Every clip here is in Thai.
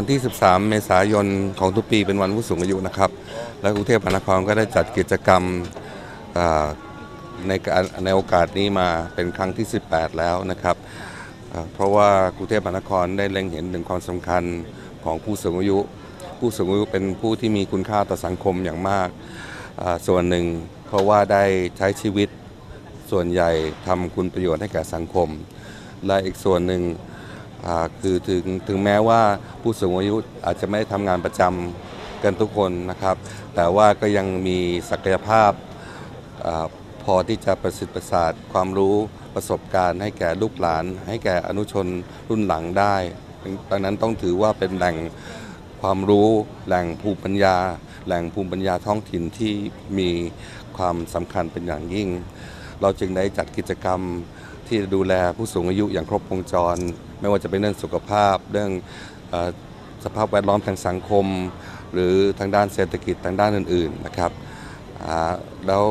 วันที่ 13 เมษายนของทุกปีเป็นวันผู้สูงอายุนะครับ และกรุงเทพมหานครก็ได้จัดกิจกรรมในการในโอกาสนี้มาเป็นครั้งที่ 18 แล้วนะครับ เพราะว่ากรุงเทพมหานครได้เล็งเห็นถึงความสำคัญของผู้สูงอายุ ผู้สูงอายุเป็นผู้ที่มีคุณค่าต่อสังคมอย่างมาก ส่วนหนึ่ง เพราะว่าได้ใช้ชีวิตส่วนใหญ่ทำคุณประโยชน์ให้แก่สังคม และอีกส่วนหนึ่ง คือถึงถึงแม้ว่าผู้สูงอายุอาจจะไม่ได้ทำงานประจำกันทุกคนนะครับ แต่ว่าก็ยังมีศักยภาพอาพอที่จะประสิทธิ์ประสาทความรู้ประสบการณ์ให้แก่ลูกหลาน ให้แก่อนุชนรุ่นหลังได้ ดังนั้นต้องถือว่าเป็นแหล่งความรู้แหล่งภูมิปัญญา แหล่งภูมิปัญญาท้องถิ่นที่มีความสำคัญเป็นอย่างยิ่ง เราจึงได้จัดกิจกรรม ที่ดูแลผู้สูงอายุอย่างครบวงจร ไม่ว่าจะเป็นเรื่องสุขภาพ เรื่องอสภาพแวดล้อมทางสังคม หรือทางด้านเศรษฐกิจทางด้านอื่น ๆนะครับแล้ว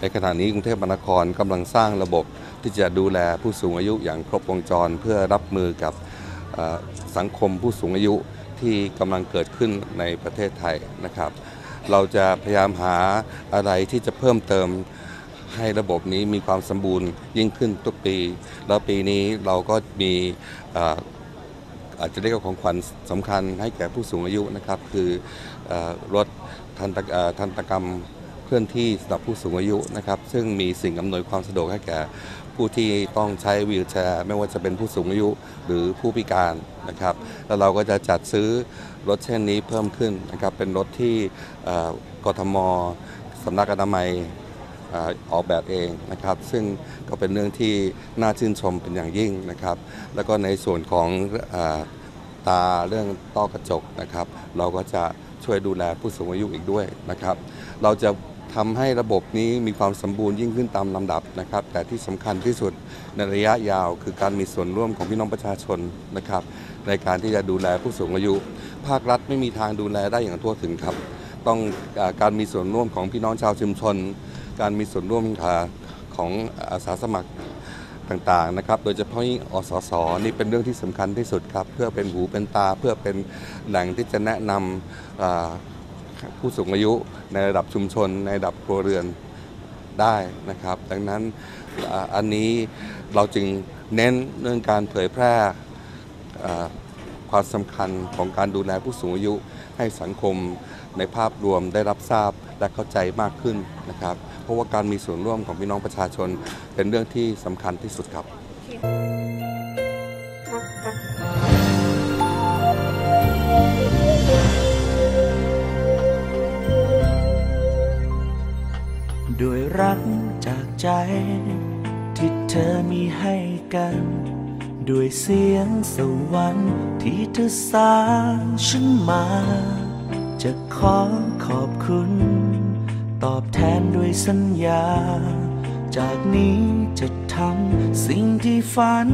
ในขณะนี้กรุงเทพมหานครกำลังสร้างระบบที่จะดูแลผู้สูงอายุอย่างครบวงจร เพื่อรับมือกับสังคมผู้สูงอายุที่กำลังเกิดขึ้นในประเทศไทยนะครับ เราจะพยายามหาอะไรที่จะเพิ่มเติม ให้ระบบนี้มีความสมบูรณ์ยิ่งขึ้นทุกปี แล้วปีนี้เราก็มีอาจจะเรียกว่าของขวัญสำคัญให้แก่ผู้สูงอายุนะครับ คืออรถทันตทันตกรรมเคลื่อนที่สำหรับผู้สูงอายุนะครับ ซึ่งมีสิ่งอำนวยความสะดวกให้แก่ผู้ที่ต้องใช้วีลแชร์ ไม่ว่าจะเป็นผู้สูงอายุหรือผู้พิการนะครับ แล้วเราก็จะจัดซื้อรถเช่นนี้เพิ่มขึ้นนะครับ เป็นรถที่กทมสำนักอนามัย ออกแบบเองนะครับ ซึ่งก็เป็นเรื่องที่น่าชื่นชมเป็นอย่างยิ่งนะครับ แล้วก็ในส่วนของอตาเรื่องต้อกระจกนะครับ เราก็จะช่วยดูแลผู้สูงอายุอีกด้วยนะครับ เราจะทำให้ระบบนี้มีความสมบูรณ์ยิ่งขึ้นตามลำดับนะครับ แต่ที่สำคัญที่สุดในระยะยาวคือการมีส่วนร่วมของพี่น้องประชาชนนะครับ ในการที่จะดูแลผู้สูงอายุ ภาครัฐไม่มีทางดูแลได้อย่างทั่วถึงครับ ต้องอการมีส่วนร่วมของพี่น้องชาวชุมชน การมีส่วนร่วมของอาสาสมัครต่างๆนะครับ โดยเฉพาะอสสนี่เป็นเรื่องที่สำคัญที่สุดครับ เพื่อเป็นหูเป็นตาเพื่อเป็นแหล่งที่จะแนะนำผู้สูงอายุในระดับชุมชน ในระดับครัวเรือนได้นะครับ ดังนั้นอ,อันนี้เราจึงเน้นเรื่องการเผยแพร่ความสำคัญของการดูแลผู้สูงอายุให้สังคมในภาพรวมได้รับทราบ และเข้าใจมากขึ้นนะครับ เพราะว่าการมีส่วนร่วมของพี่น้องประชาชนเป็นเรื่องที่สำคัญที่สุดครับด้วยรักจากใจ ที่เธอมีให้กัน ด้วยเสียงสวรรค์ที่เธอสร้างฉันมา จะขอ ขอบคุณ ตอบแทนด้วยสัญญา จากนี้จะทำสิ่งที่ฝัน